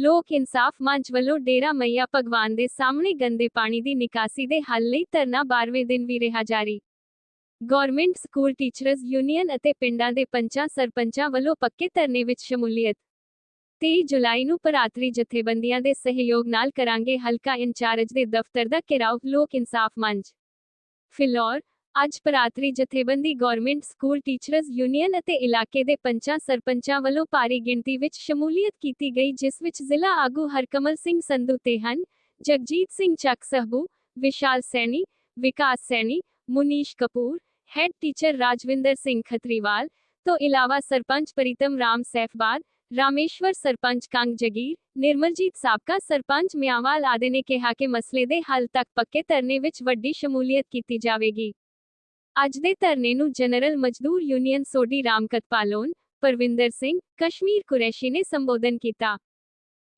ਲੋਕ ਇਨਸਾਫ ਮੰਚ ਵੱਲੋਂ ਡੇਰਾ ਮਈਆ ਭਗਵਾਨ ਦੇ ਸਾਹਮਣੇ ਗੰਦੇ ਪਾਣੀ ਦੀ ਨਿਕਾਸੀ ਦੇ ਹੱਲ ਲਈ ਧਰਨਾ 12ਵੇਂ ਦਿਨ ਵੀ ਰਿਹਾ ਜਾਰੀ। ਗਵਰਨਮੈਂਟ ਸਕੂਲ ਟੀਚਰਜ਼ ਯੂਨੀਅਨ ਅਤੇ ਪਿੰਡਾਂ ਦੇ ਪੰਚਾਂ ਸਰਪੰਚਾਂ ਵੱਲੋਂ ਪੱਕੇ ਧਰਨੇ ਵਿੱਚ ਸ਼ਮੂਲੀਅਤ। 23 ਜੁਲਾਈ ਨੂੰ ਭਰਾਤਰੀ ਜਥੇਬੰਦੀਆਂ ਦੇ ਸਹਿਯੋਗ ਨਾਲ ਕਰਾਂਗੇ ਹਲਕਾ ਇੰਚਾਰਜ ਦੇ ਦਫ਼ਤਰ ਦਾ ਘਿਰਾਓ, ਲੋਕ ਇਨਸਾਫ ਮੰਚ। ਫਿਲੌਰ ਅੱਜ ਪਰਾਤਰੀ ਜਥੇਬੰਦੀ ਗਵਰਨਮੈਂਟ ਸਕੂਲ ਟੀਚਰਜ਼ ਯੂਨੀਅਨ ਅਤੇ ਇਲਾਕੇ ਦੇ ਪੰਚਾਂ ਸਰਪੰਚਾਂ ਵੱਲੋਂ ਭਾਰੀ ਗਿਣਤੀ ਵਿੱਚ ਸ਼ਮੂਲੀਅਤ ਕੀਤੀ ਗਈ, ਜਿਸ ਵਿੱਚ ਜ਼ਿਲ੍ਹਾ ਆਗੂ ਹਰਕਮਲ ਸਿੰਘ ਸੰਧੂ ਤੇ ਹਨ। ਜਗਜੀਤ ਸਿੰਘ ਚੱਕ ਸਹਬੂ ਵਿਸ਼ਾਲ ਸੈਣੀ, ਵਿਕਾਸ ਸੈਣੀ, ਮੁਨੀਸ਼ ਕਪੂਰ, ਹੈੱਡ ਟੀਚਰ ਰਾਜਵਿੰਦਰ ਸਿੰਘ ਖਤਰੀਵਾਲ, ਤੋਂ ਇਲਾਵਾ ਸਰਪੰਚ ਪ੍ਰੀਤਮ ਰਾਮ ਸੈਫਬਾਦ ਰਾਮੇਸ਼ਵਰ ਸਰਪੰਚ ਕੰਗ ਜਗੀਰ, ਨਿਰਮਲਜੀਤ ਸਾਬਕਾ ਸਰਪੰਚ ਮਿਆਵਾਲ ਆਦਿ ਨੇ ਕਿਹਾ ਕਿ ਮਸਲੇ ਦੇ ਹੱਲ ਤੱਕ ਪੱਕੇ ਧਰਨੇ ਵਿੱਚ ਵੱਡੀ ਸ਼ਮੂਲੀਅਤ ਕੀਤੀ ਜਾਵੇਗੀ। આજદે धरने जनरल मजदूर यूनियन सोडी रामकतपालोन परविंदर सिंह कश्मीर कुरैशी ने संबोधन किया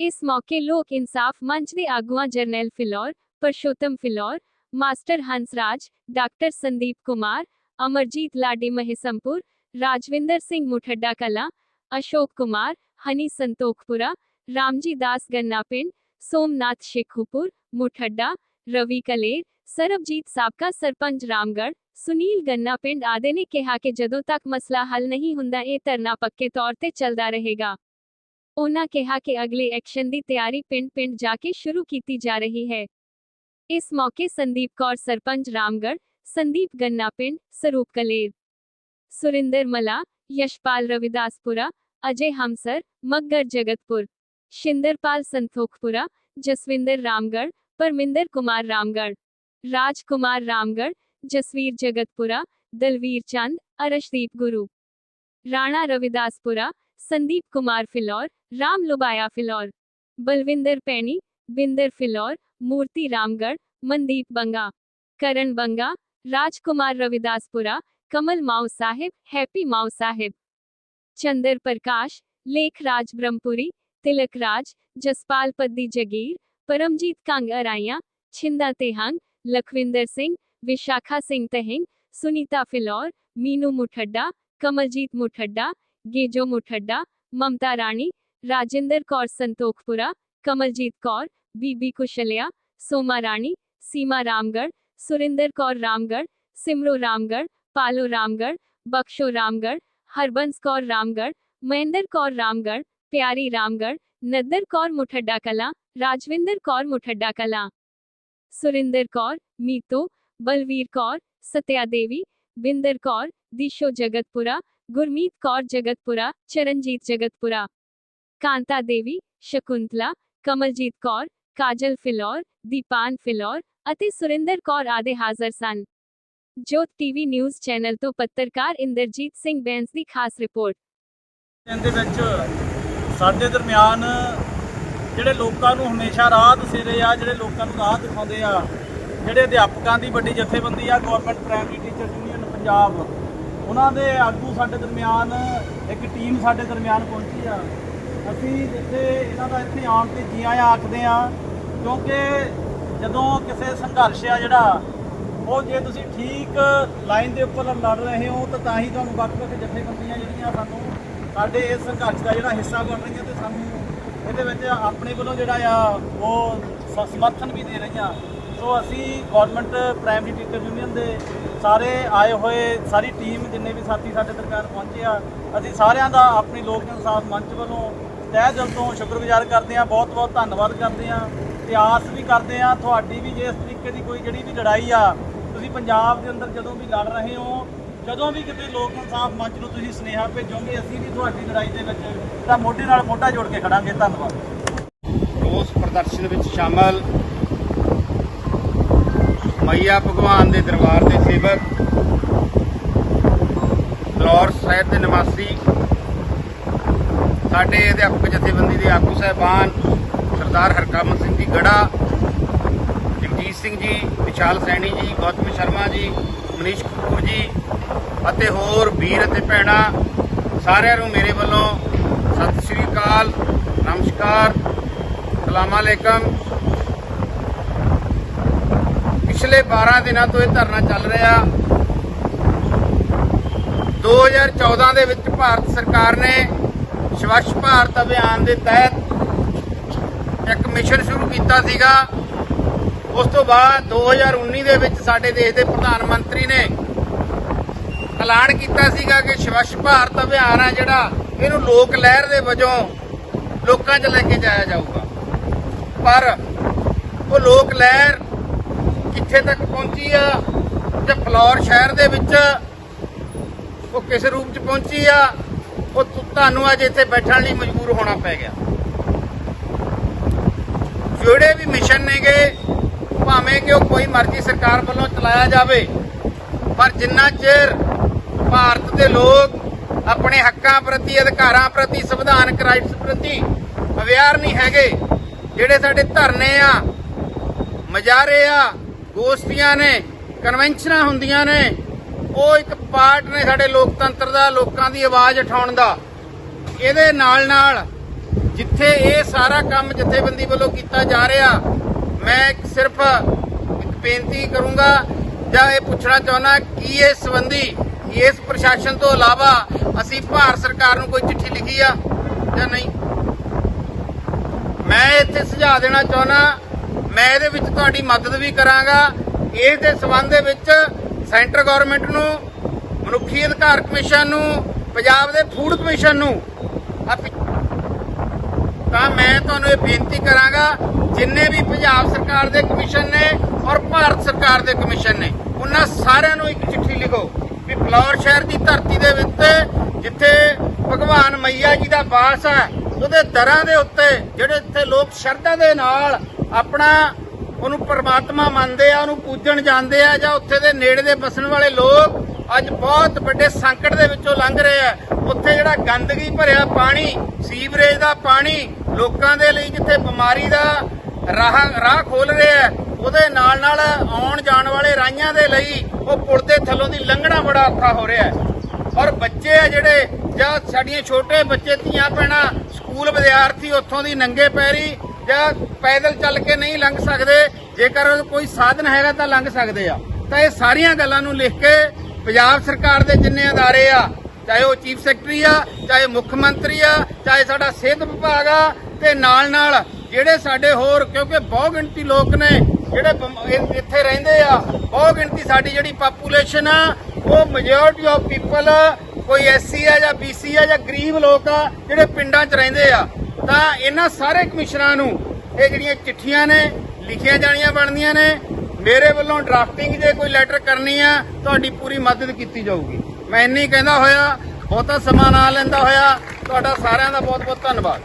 इस मौके लोग इंसाफ मंच के आगुआ जरनैल फिलौर परशोत्तम फिलौर मास्टर हंसराज डॉक्टर संदीप कुमार अमरजीत लाडी महेसमपुर राजविंदर सिंह मुठड्डा कला अशोक कुमार हनी संतोखपुरा रामजी दास गन्ना पिंड सोमनाथ शेखुपुर मुठड्डा रवि कलेर सरबजीत साबका सरपंच रामगढ़ ਸੁਨੀਲ ਗੰਨਾ ਪਿੰਡ ਆਦਿ ਨੇ ਕਿਹਾ ਕਿ ਜਦੋਂ ਤੱਕ ਮਸਲਾ ਹੱਲ ਨਹੀਂ ਹੁੰਦਾ ਇਹ ਧਰਨਾ ਪੱਕੇ ਤੌਰ ਤੇ ਚੱਲਦਾ ਰਹੇਗਾ ਉਹਨਾਂ ਕਿਹਾ ਕਿ ਅਗਲੇ ਐਕਸ਼ਨ ਦੀ ਤਿਆਰੀ ਪਿੰਡ-ਪਿੰਡ ਜਾ ਕੇ ਸ਼ੁਰੂ ਕੀਤੀ ਜਾ ਰਹੀ ਹੈ ਇਸ ਮੌਕੇ ਸੰਦੀਪ ਕੌਰ ਸਰਪੰਚ ਰਾਮਗੜ੍ਹ ਸੰਦੀਪ ਗੰਨਾ ਪਿੰਡ ਸਰੂਪ ਕਲੇਰ ਸੁਰਿੰਦਰ ਮਲਾ ਯਸ਼ਪਾਲ ਰਵਿਦਾਸਪੁਰਾ ਅਜੇ ਹਮਸਰ ਮੱਗਰ ਜਗਤਪੁਰ ਸ਼ਿੰਦਰਪਾਲ ਸੰਤੋਖਪੁਰਾ ਜਸਵਿੰਦਰ ਰਾਮਗੜ੍ਹ ਪਰਮਿੰਦਰ ਕੁਮਾਰ ਰਾਮਗੜ੍ਹ ਰਾਜ ਕੁਮਾਰ ਰਾਮਗੜ੍ਹ जसवीर जगतपुरा, दलवीर चंद, अरशदीप गुरु, राणा रविदासपुरा, संदीप कुमार फिलौर, राम लुबाया फिलौर, बलविंदर पैनी, बिंदर फिलौर, मूर्ति रामगढ़, मनदीप बंगा, करण बंगा, राजकुमार रविदासपुरा, कमल माओ साहिब, हैप्पी माओ साहिब, चंदर प्रकाश लेखराज ब्रह्मपुरी, तिलक राज, जसपाल पद्दी जगीर, परमजीत कांग अराइया, छिंदा तेहंग, लखविंदर सिंह विशाखा सिंह तहिंग, सुनीता फिलौर, मीनू मुठड्डा कमलजीत मुठड्डा गेजो मुठड्डा ममता रानी राजेंद्र कौर संतोखपुरा, कमलजीत कौर, बीबी कुशलिया, सोमा रानी सीमा रामगढ़, सुरेंद्र कौर रामगढ़, सिमरो रामगढ़, पालो रामगढ़ बख्शो रामगढ़, हरबंस कौर रामगढ़, महेंद्र कौर रामगढ़, प्यारी रामगढ़ नद्दर कौर मुठड्डा कला, राजविंदर कौर मुठड्डा कला। सुरेंद्र कौर, मीतो ਬਲਵੀਰ ਕੌਰ, ਸਤਿਆ ਦੇਵੀ, ਬਿੰਦਰ ਕੌਰ, ਦੀਸ਼ੋ ਜਗਤਪੁਰਾ, ਗੁਰਮੀਤ ਕੌਰ ਜਗਤਪੁਰਾ, ਚਰਨਜੀਤ ਜਗਤਪੁਰਾ। ਕਾਂਤਾ ਦੇਵੀ, ਸ਼ਕੁੰਤਲਾ, ਕਮਲਜੀਤ ਕੌਰ, ਕਾਜਲ ਫਿਲੌਰ, ਦੀਪਾਨ ਫਿਲੌਰ ਅਤੇ ਸੁਰਿੰਦਰ ਕੌਰ ਆਦਿ ਹਾਜ਼ਰ ਸਨ। ਜੋਤ ਟੀਵੀ ਨਿਊਜ਼ ਚੈਨਲ ਤੋਂ ਪੱਤਰਕਾਰ ਇੰਦਰਜੀਤ ਸਿੰਘ ਬੈਂਸ ਦੀ ਖਾਸ ਰਿਪੋਰਟ। ਇਹਦੇ ਵਿੱਚ ਸਾਡੇ ਦਰਮਿਆਨ ਜਿਹੜੇ ਲੋਕਾਂ ਨੂੰ ਹਮੇਸ਼ਾ ਰਾਹ ਦਸੇਰੇ ਆ, ਜਿਹੜੇ ਲੋਕਾਂ ਨੂੰ ਰਾਹ ਦਿਖਾਉਂਦੇ ਆ ਜਿਹੜੇ ਅਧਿਆਪਕਾਂ ਦੀ ਵੱਡੀ ਜਥੇਬੰਦੀ ਆ government primary teacher union Punjab, ਉਹਨਾਂ ਦੇ ਆਗੂ ਸਾਡੇ ਦਰਮਿਆਨ, ਇੱਕ ਟੀਮ ਸਾਡੇ ਦਰਮਿਆਨ ਪਹੁੰਚੀ ਆ। ਅਸੀਂ ਜਿੱਥੇ ਇਹਨਾਂ ਦਾ ਇੱਥੇ ਆਉਣ ਤੇ ਜੀ ਆਇਆਂ ਆਖਦੇ ਆ, ਕਿਉਂਕਿ ਜਦੋਂ ਕਿਸੇ ਸੰਘਰਸ਼ ਆ ਜਿਹੜਾ, ਉਹ ਜੇ ਤੁਸੀਂ ਠੀਕ ਲਾਈਨ ਦੇ ਉੱਪਰ ਲੜ ਰਹੇ ਹੋ, ਤਾਂ ਤਾਂ ਹੀ ਤੁਹਾਨੂੰ ਵੱਖ-ਵੱਖ ਜਥੇਬੰਦੀਆਂ ਜਿਹੜੀਆਂ ਸਾਨੂੰ ਸਾਡੇ ਇਸ ਸੰਘਰਸ਼ ਦਾ ਜਿਹੜਾ ਹਿੱਸਾ ਬਣ ਰਹੀਆਂ ਤੇ ਸਾਨੂੰ ਇਹਦੇ ਵਿੱਚ ਆਪਣੇ ਵੱਲੋਂ ਜਿਹੜਾ ਆ, ਉਹ ਸਮਰਥਨ ਵੀ ਦੇ ਰਹੀਆਂ। ਸੋ ਅਸੀਂ ਗਵਰਨਮੈਂਟ ਪ੍ਰਾਇਮਰੀ ਟੀਚਰ ਯੂਨੀਅਨ ਦੇ ਸਾਰੇ ਆਏ ਹੋਏ, ਸਾਰੀ ਟੀਮ ਜਿੰਨੇ ਵੀ ਸਾਥੀ ਸਾਡੇ ਦਰਮਿਆਨ ਪਹੁੰਚੇ ਆ, ਅਸੀਂ ਸਾਰਿਆਂ ਦਾ ਆਪਣੀ ਲੋਕ ਇਨਸਾਫ ਮੰਚ ਵੱਲੋਂ ਤਹਿ ਦਿਲ ਤੋਂ ਸ਼ੁਕਰਗੁਜ਼ਾਰ ਕਰਦੇ ਆ ਬਹੁਤ ਬਹੁਤ ਧੰਨਵਾਦ ਕਰਦੇ ਆ ਤੇ ਆਸ ਵੀ ਕਰਦੇ ਆ ਤੁਹਾਡੀ ਵੀ ਜੇ ਇਸ ਤਰੀਕੇ ਦੀ ਕੋਈ ਜਿਹੜੀ ਵੀ ਲੜਾਈ ਆ, ਤੁਸੀਂ ਪੰਜਾਬ ਦੇ ਅੰਦਰ ਜਦੋਂ ਵੀ ਲੜ ਰਹੇ ਹੋ, ਜਦੋਂ ਵੀ ਕਿਤੇ ਲੋਕ ਇਨਸਾਫ ਮੰਚ ਨੂੰ ਤੁਸੀਂ ਸੁਨੇਹਾ ਭੇਜੋਗੇ, ਅਸੀਂ ਵੀ ਤੁਹਾਡੀ ਲੜਾਈ ਦੇ ਵਿੱਚ ਤਾਂ ਮੋਢੇ ਨਾਲ ਮੋਢਾ ਜੋੜ ਕੇ ਖੜਾਂਗੇ, ਧੰਨਵਾਦ। ਰੋਸ ਪ੍ਰਦਰਸ਼ਨ ਵਿੱਚ ਸ਼ਾਮਲ ਮਈਆ ਭਗਵਾਨ ਦੇ ਦਰਬਾਰ ਦੇ ਸੇਵਕ ਫਲੋਰ ਸਾਹਿਬ ਦੇ ਨਿਵਾਸੀ, ਸਾਡੇ ਅਧਿਆਪਕ ਜਥੇਬੰਦੀ ਦੇ ਆਗੂ ਸਹਿਬਾਨ, ਸਰਦਾਰ ਹਰਕਮਲ ਸਿੰਘ ਜੀ ਗੜਾ, ਜਗਜੀਤ ਸਿੰਘ ਜੀ, ਵਿਸ਼ਾਲ ਸੈਣੀ ਜੀ, ਗੌਤਮ ਸ਼ਰਮਾ ਜੀ, ਮਨੀਸ਼ ਕਪੂਰ ਜੀ ਅਤੇ ਹੋਰ ਵੀਰ ਅਤੇ ਭੈਣਾਂ, ਸਾਰਿਆਂ ਨੂੰ ਮੇਰੇ ਵੱਲੋਂ ਸਤਿ ਸ੍ਰੀ ਅਕਾਲ, ਨਮਸਕਾਰ, ਸਲਾਮ ਅਲੈਕਮ। ਪਿਛਲੇ 12 ਦਿਨਾਂ ਤੋਂ ਇਹ ਧਰਨਾ ਚੱਲ ਰਿਹਾ। 2014 ਦੇ ਵਿੱਚ ਭਾਰਤ ਸਰਕਾਰ ਨੇ ਸਵੱਛ ਭਾਰਤ ਅਭਿਆਨ ਦੇ ਤਹਿਤ ਇੱਕ ਮਿਸ਼ਨ ਸ਼ੁਰੂ ਕੀਤਾ ਸੀਗਾ। ਉਸ ਤੋਂ ਬਾਅਦ 2019 ਦੇ ਵਿੱਚ ਸਾਡੇ ਦੇਸ਼ ਦੇ ਪ੍ਰਧਾਨ ਮੰਤਰੀ ਨੇ ਐਲਾਨ ਕੀਤਾ ਸੀਗਾ ਕਿ ਸਵੱਛ ਭਾਰਤ ਅਭਿਆਨ ਆ ਜਿਹੜਾ, ਇਹਨੂੰ ਲੋਕ ਲਹਿਰ ਦੇ ਵਜੋਂ ਲੋਕਾਂ 'ਚ ਲੈ ਕੇ ਜਾਇਆ ਜਾਊਗਾ। ਪਰ ਉਹ ਲੋਕ ਲਹਿਰ ਕਿੱਥੇ ਤੱਕ ਪਹੁੰਚੀ ਆ ਤੇ ਫਲੌਰ ਸ਼ਹਿਰ ਦੇ ਵਿੱਚ ਉਹ ਕਿਸ ਰੂਪ 'ਚ ਪਹੁੰਚੀ ਆ, ਉਹ ਤੁਹਾਨੂੰ ਅੱਜ ਇੱਥੇ ਬੈਠਣ ਲਈ ਮਜਬੂਰ ਹੋਣਾ ਪੈ ਗਿਆ। ਜਿਹੜੇ ਵੀ ਮਿਸ਼ਨ ਨੇਗੇ, ਭਾਵੇਂ ਕਿ ਉਹ ਕੋਈ ਮਰਜ਼ੀ ਸਰਕਾਰ ਵੱਲੋਂ ਚਲਾਇਆ ਜਾਵੇ, ਪਰ ਜਿੰਨਾ ਚਿਰ ਭਾਰਤ ਦੇ ਲੋਕ ਆਪਣੇ ਹੱਕਾਂ ਪ੍ਰਤੀ, ਅਧਿਕਾਰਾਂ ਪ੍ਰਤੀ ਸੰਵਿਧਾਨਕ ਰਾਈਟਸ ਪ੍ਰਤੀ ਅਵੇਅਰ ਨਹੀਂ ਹੈਗੇ, ਜਿਹੜੇ ਸਾਡੇ ਧਰਨੇ ਆ, ਮਜਾਰੇ ਆ ਗੋਸ਼ਟੀਆਂ ਨੇ ਕਨਵੈਨਸ਼ਨਾਂ ਹੁੰਦੀਆਂ ਨੇ, ਉਹ ਇੱਕ ਪਾਰਟ ਨੇ ਸਾਡੇ ਲੋਕਤੰਤਰ ਦਾ, ਲੋਕਾਂ ਦੀ ਆਵਾਜ਼ ਉਠਾਉਣ ਦਾ। ਇਹਦੇ ਨਾਲ ਨਾਲ ਜਿੱਥੇ ਇਹ ਸਾਰਾ ਕੰਮ ਜਥੇਬੰਦੀ ਵੱਲੋਂ ਕੀਤਾ ਜਾ ਰਿਹਾ, ਮੈਂ ਸਿਰਫ ਇੱਕ ਬੇਨਤੀ ਕਰੂੰਗਾ, ਜਾਂ ਇਹ ਪੁੱਛਣਾ ਚਾਹੁੰਦਾ ਕੀ ਇਸ ਸੰਬੰਧੀ ਇਸ ਪ੍ਰਸ਼ਾਸਨ ਤੋਂ ਇਲਾਵਾ ਅਸੀਂ ਭਾਰਤ ਸਰਕਾਰ ਨੂੰ ਕੋਈ ਚਿੱਠੀ ਲਿਖੀ ਆ ਜਾਂ ਨਹੀਂ? ਮੈਂ ਇੱਥੇ ਸੁਝਾਅ ਦੇਣਾ ਚਾਹੁੰਦਾ ਮੈਂ ਇਹਦੇ ਵਿੱਚ ਤੁਹਾਡੀ ਮਦਦ ਵੀ ਕਰਾਂਗਾ। ਇਸ ਦੇ ਸਬੰਧ ਦੇ ਵਿੱਚ ਸੈਂਟਰ ਗਵਰਨਮੈਂਟ ਨੂੰ, ਮਨੁੱਖੀ ਅਧਿਕਾਰ ਕਮਿਸ਼ਨ ਨੂੰ, ਪੰਜਾਬ ਦੇ ਫੂਡ ਕਮਿਸ਼ਨ ਨੂੰ ਤਾਂ ਮੈਂ ਤੁਹਾਨੂੰ ਇਹ ਬੇਨਤੀ ਕਰਾਂਗਾ, ਜਿੰਨੇ ਵੀ ਪੰਜਾਬ ਸਰਕਾਰ ਦੇ ਕਮਿਸ਼ਨ ਨੇ ਔਰ ਭਾਰਤ ਸਰਕਾਰ ਦੇ ਕਮਿਸ਼ਨ ਨੇ, ਉਹਨਾਂ ਸਾਰਿਆਂ ਨੂੰ ਇੱਕ ਚਿੱਠੀ ਲਿਖੋ ਵੀ ਫਲੌਰ ਸ਼ਹਿਰ ਦੀ ਧਰਤੀ ਦੇ ਵਿੱਚ ਜਿੱਥੇ ਭਗਵਾਨ ਮਈਆ ਜੀ ਦਾ ਵਾਸ ਹੈ ਉਹਦੇ ਦਰਾਂ ਦੇ ਉੱਤੇ ਜਿਹੜੇ ਇੱਥੇ ਲੋਕ ਸ਼ਰਧਾ ਦੇ ਨਾਲ ਆਪਣਾ ਉਹਨੂੰ ਪਰਮਾਤਮਾ ਮੰਨਦੇ ਆ ਉਹਨੂੰ ਪੂਜਣ ਜਾਂਦੇ ਆ ਜਾਂ ਉੱਥੇ ਦੇ ਨੇੜੇ ਦੇ ਬਸਣ ਵਾਲੇ ਲੋਕ ਅੱਜ ਬਹੁਤ ਵੱਡੇ ਸੰਕਟ ਦੇ ਵਿੱਚੋਂ ਲੰਘ ਰਹੇ ਆ। ਉੱਥੇ ਜਿਹੜਾ ਗੰਦਗੀ ਭਰਿਆ ਪਾਣੀ ਸੀਵਰੇਜ ਦਾ ਪਾਣੀ ਲੋਕਾਂ ਦੇ ਲਈ ਜਿੱਥੇ ਬਿਮਾਰੀ ਦਾ ਰਾਹ ਰਾਹ ਖੋਲ ਰਿਹਾ ਹੈ, ਉਹਦੇ ਨਾਲ ਨਾਲ ਆਉਣ ਜਾਣ ਵਾਲੇ ਰਾਈਆਂ ਦੇ ਲਈ ਉਹ ਪੁਲ ਦੇ ਥੱਲੋਂ ਦੀ ਲੰਘਣਾ ਬੜਾ ਔਖਾ ਹੋ ਰਿਹਾ ਔਰ ਬੱਚੇ ਆ ਜਿਹੜੇ ਜਾਂ ਸਾਡੀਆਂ ਛੋਟੇ ਬੱਚੇ ਧੀਆਂ ਭੈਣਾਂ ਸਕੂਲ ਵਿਦਿਆਰਥੀ ਉੱਥੋਂ ਦੀ ਨੰਗੇ ਪੈਰੀ ਜਾਂ ਪੈਦਲ ਚੱਲ ਕੇ ਨਹੀਂ ਲੰਘ ਸਕਦੇ, ਜੇਕਰ ਕੋਈ ਸਾਧਨ ਹੈਗਾ ਤਾਂ ਲੰਘ ਸਕਦੇ ਆ। ਤਾਂ ਇਹ ਸਾਰੀਆਂ ਗੱਲਾਂ ਨੂੰ ਲਿਖ ਕੇ ਪੰਜਾਬ ਸਰਕਾਰ ਦੇ ਜਿੰਨੇ ਅਦਾਰੇ ਆ, ਚਾਹੇ ਉਹ ਚੀਫ ਸੈਕਟਰੀ ਆ, ਚਾਹੇ ਮੁੱਖ ਮੰਤਰੀ ਆ, ਚਾਹੇ ਸਾਡਾ ਸਿਹਤ ਵਿਭਾਗ ਆ, ਤੇ ਨਾਲ ਨਾਲ ਜਿਹੜੇ ਸਾਡੇ ਹੋਰ, ਕਿਉਂਕਿ ਬਹੁ ਗਿਣਤੀ ਲੋਕ ਨੇ ਜਿਹੜੇ ਇੱਥੇ ਰਹਿੰਦੇ ਆ ਬਹੁ ਗਿਣਤੀ ਸਾਡੀ ਜਿਹੜੀ ਪਾਪੂਲੇਸ਼ਨ ਆ, ਉਹ ਮੈਜੋਰਟੀ ਆਫ ਪੀਪਲ ਕੋਈ ਐਸਸੀ ਆ ਜਾਂ ਬੀਸੀ ਆ ਜਾਂ ਗਰੀਬ ਲੋਕ ਆ, ਜਿਹੜੇ ਪਿੰਡਾਂ 'ਚ ਰਹਿੰਦੇ ਆ, ਤਾਂ ਇਹਨਾਂ ਸਾਰੇ ਕਮਿਸ਼ਨਰਾਂ ਨੂੰ ਇਹ ਜਿਹੜੀਆਂ ਚਿੱਠੀਆਂ ਨੇ, ਲਿਖੀਆਂ ਜਾਣੀਆਂ ਬਣਦੀਆਂ ਨੇ, ਮੇਰੇ ਵੱਲੋਂ ਡਰਾਫਟਿੰਗ ਜੇ ਕੋਈ ਲੈਟਰ ਕਰਨੀ ਆ, ਤੁਹਾਡੀ ਪੂਰੀ ਮਦਦ ਕੀਤੀ ਜਾਊਗੀ। ਮੈਂ ਇੰਨੀ ਕਹਿੰਦਾ ਹੋਇਆ, ਬਹੁਤਾ ਸਮਾਂ ਨਾ ਲੈਂਦਾ ਹੋਇਆ, ਤੁਹਾਡਾ ਸਾਰਿਆਂ ਦਾ ਬਹੁਤ ਬਹੁਤ ਧੰਨਵਾਦ।